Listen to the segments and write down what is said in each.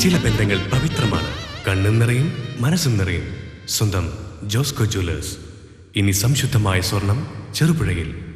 ചില ബന്ധങ്ങൾ പവിത്രമാണ്. കണ്ണും നിറയും മനസ്സും നിറയും. സ്വന്തം ജോസ്കോ ജ്വല്ലേഴ്സ്. ഇനി സംശുദ്ധമായ സ്വർണം ചെറുപുഴയിൽ.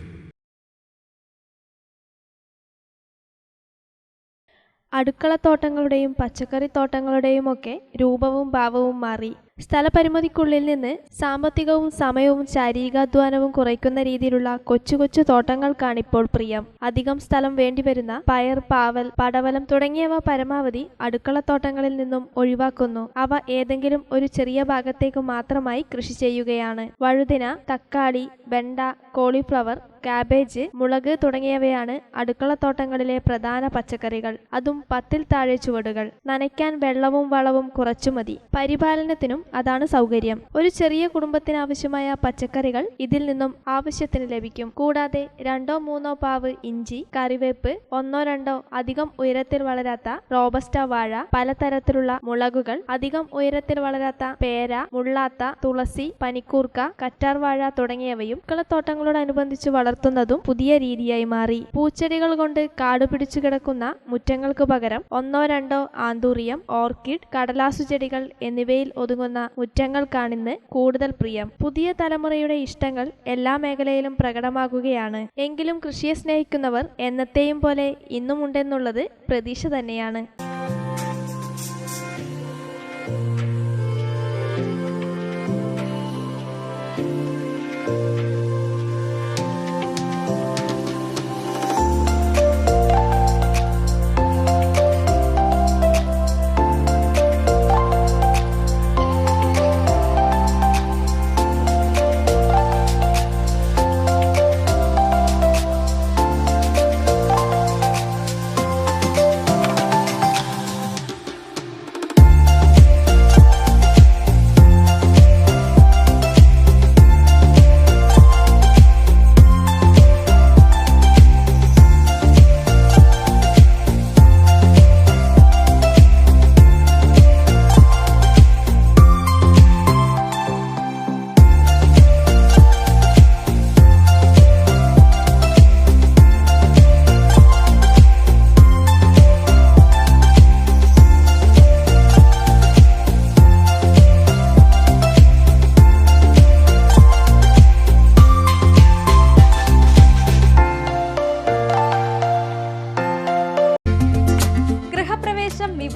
അടുക്കളത്തോട്ടങ്ങളുടെയും പച്ചക്കറിത്തോട്ടങ്ങളുടെയും ഒക്കെ രൂപവും ഭാവവും മാറി. സ്ഥലപരിമിതിക്കുള്ളിൽ നിന്ന് സാമ്പത്തികവും സമയവും ശാരീരികാധ്വാനവും കുറയ്ക്കുന്ന രീതിയിലുള്ള കൊച്ചു കൊച്ചു തോട്ടങ്ങൾക്കാണ് ഇപ്പോൾ പ്രിയം. അധികം സ്ഥലം വേണ്ടിവരുന്ന പയർ പാവൽ പടവലം തുടങ്ങിയവ പരമാവധി അടുക്കളത്തോട്ടങ്ങളിൽ നിന്നും ഒഴിവാക്കുന്നു. അവ ഏതെങ്കിലും ഒരു ചെറിയ ഭാഗത്തേക്ക് മാത്രമായി കൃഷി ചെയ്യുകയാണ്. വഴുതിന തക്കാളി വെണ്ട കോളിഫ്ലവർ കാബേജ് മുളക് തുടങ്ങിയവയാണ് അടുക്കളത്തോട്ടങ്ങളിലെ പ്രധാന പച്ചക്കറികൾ. അതും പത്തിൽ താഴെ ചുവടുകൾ. നനയ്ക്കാൻ വെള്ളവും വളവും കുറച്ചു മതി. പരിപാലനത്തിനും അതാണ് സൗകര്യം. ഒരു ചെറിയ കുടുംബത്തിന് ആവശ്യമായ പച്ചക്കറികൾ ഇതിൽ നിന്നും ആവശ്യത്തിന് ലഭിക്കും. കൂടാതെ രണ്ടോ മൂന്നോ പാവ് ഇഞ്ചി കറിവേപ്പ് ഒന്നോ രണ്ടോ അധികം ഉയരത്തിൽ വളരാത്ത റോബസ്റ്റ വാഴ പലതരത്തിലുള്ള മുളകുകൾ അധികം ഉയരത്തിൽ വളരാത്ത പേര മുള്ളാത്ത തുളസി പനിക്കൂർക്ക കറ്റാർവാഴ തുടങ്ങിയവയും കളത്തോട്ടങ്ങളോടനുബന്ധിച്ച് വളർത്തുന്നതും പുതിയ രീതിയായി മാറി. പൂച്ചെടികൾ കൊണ്ട് കാട് പിടിച്ചു കിടക്കുന്ന മുറ്റങ്ങൾക്ക് പകരം ഒന്നോ രണ്ടോ ആന്തൂറിയം ഓർക്കിഡ് കടലാസു ചെടികൾ എന്നിവയിൽ ഒതുങ്ങുന്ന മുറ്റങ്ങൾക്കാണിന്ന് കൂടുതൽ പ്രിയം. പുതിയ തലമുറയുടെ ഇഷ്ടങ്ങൾ എല്ലാ മേഖലയിലും പ്രകടമാകുകയാണ്. എങ്കിലും കൃഷിയെ സ്നേഹിക്കുന്നവർ എന്നത്തെയും പോലെ ഇന്നുമുണ്ടെന്നുള്ളത് പ്രതീക്ഷ തന്നെയാണ്.